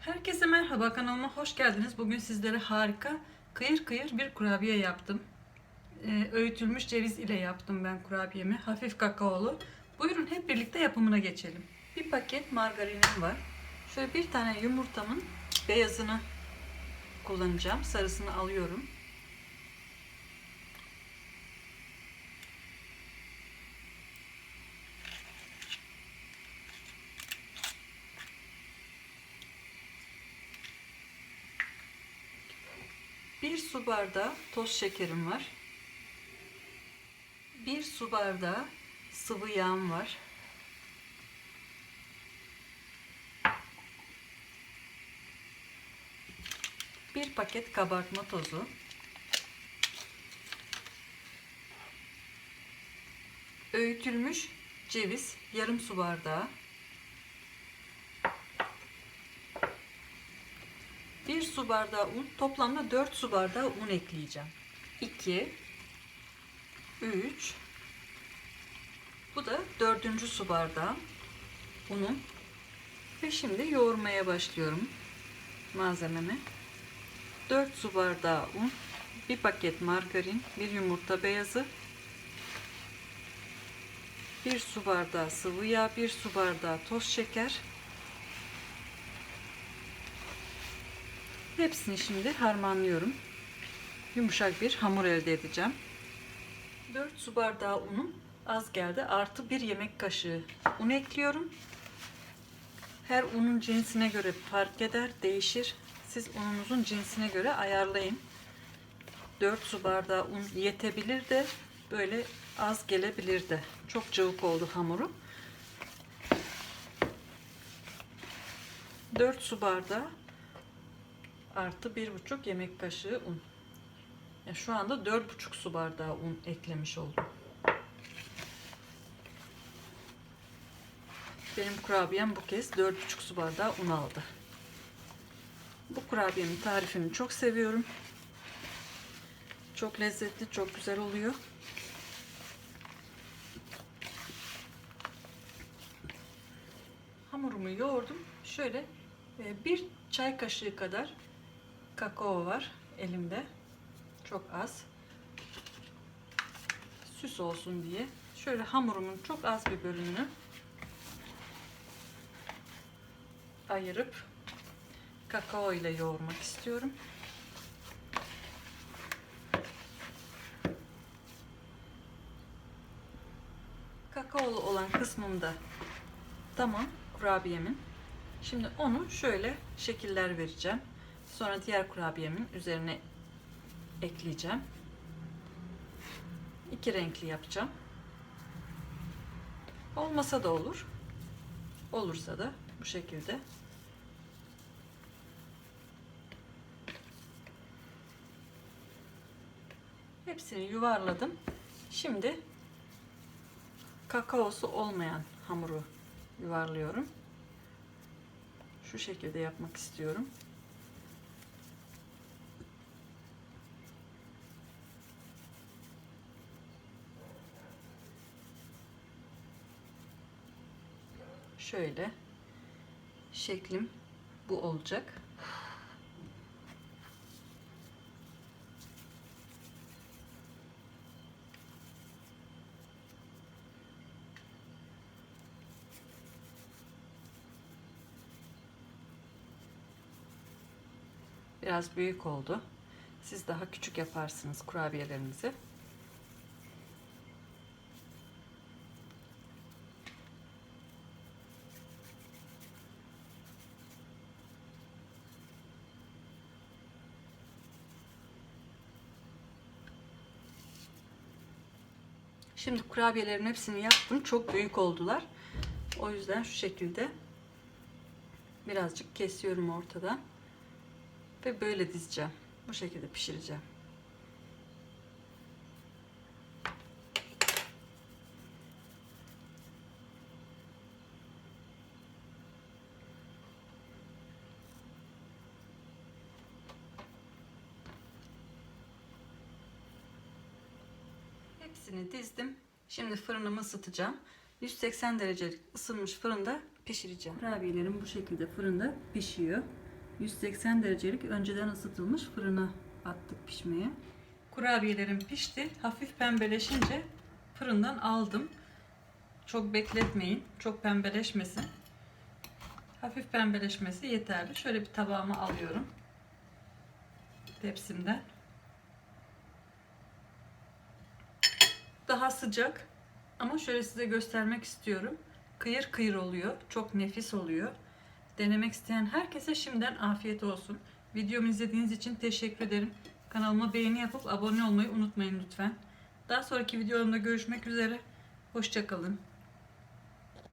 Herkese merhaba kanalıma hoş geldiniz. Bugün sizlere harika kıyır kıyır bir kurabiye yaptım. Ee, öğütülmüş ceviz ile yaptım ben kurabiyemi. Hafif kakaolu. Buyurun hep birlikte yapımına geçelim. Bir paket margarinim var. Şöyle bir tane yumurtamın beyazını kullanacağım. Sarısını alıyorum. Bir su bardağı toz şekerim var. Bir su bardağı sıvı yağım var. Bir paket kabartma tozu. Öğütülmüş ceviz yarım su bardağı. Bir su bardağı un, toplamda 4 su bardağı un ekleyeceğim. 2 3 Bu da dördüncü su bardağı unum. Ve şimdi yoğurmaya başlıyorum malzememi. 4 su bardağı un, bir paket margarin, bir yumurta beyazı, bir su bardağı sıvı yağ, bir su bardağı toz şeker, Hepsini şimdi harmanlıyorum. Yumuşak bir hamur elde edeceğim. 4 su bardağı unum az geldi. Artı bir yemek kaşığı un ekliyorum. Her unun cinsine göre fark eder, değişir. Siz ununuzun cinsine göre ayarlayın. 4 su bardağı un yetebilir de böyle az gelebilir de. Çok cıvık oldu hamuru. 4 su bardağı artı bir buçuk yemek kaşığı un. Yani şu anda dört buçuk su bardağı un eklemiş oldum. Benim kurabiyem bu kez dört buçuk su bardağı un aldı. Bu kurabiyenin tarifini çok seviyorum. Çok lezzetli, çok güzel oluyor. Hamurumu yoğurdum. Şöyle e, bir çay kaşığı kadar kakao var elimde. Çok az. Süs olsun diye. Şöyle hamurumun çok az bir bölümünü ayırıp kakao ile yoğurmak istiyorum. Kakaolu olan kısmında tamam kurabiyemin. Şimdi onu şöyle şekiller vereceğim. Sonra diğer kurabiyemin üzerine ekleyeceğim. İki renkli yapacağım. Olmasa da olur. Olursa da bu şekilde. Hepsini yuvarladım. Şimdi kakaosu olmayan hamuru yuvarlıyorum. Şu şekilde yapmak istiyorum. Şöyle şeklim bu olacak. Biraz büyük oldu. Siz daha küçük yaparsınız kurabiyelerinizi. Şimdi kurabiyelerin hepsini yaptım. Çok büyük oldular. O yüzden şu şekilde birazcık kesiyorum ortadan. Ve böyle dizeceğim. Bu şekilde pişireceğim. Hepsini dizdim. Şimdi fırınımı ısıtacağım. 180 derecelik ısınmış fırında pişireceğim. Kurabiyelerim bu şekilde fırında pişiyor. 180 derecelik önceden ısıtılmış fırına attık pişmeye. Kurabiyelerim pişti. Hafif pembeleşince fırından aldım. Çok bekletmeyin. Çok pembeleşmesin. Hafif pembeleşmesi yeterli. Şöyle bir tabağıma alıyorum. Tepsimden. Daha sıcak ama şöyle size göstermek istiyorum. Kıyır kıyır oluyor. Çok nefis oluyor. Denemek isteyen herkese şimdiden afiyet olsun. Videomu izlediğiniz için teşekkür ederim. Kanalıma beğeni yapıp abone olmayı unutmayın lütfen. Daha sonraki videolarımda görüşmek üzere. Hoşçakalın.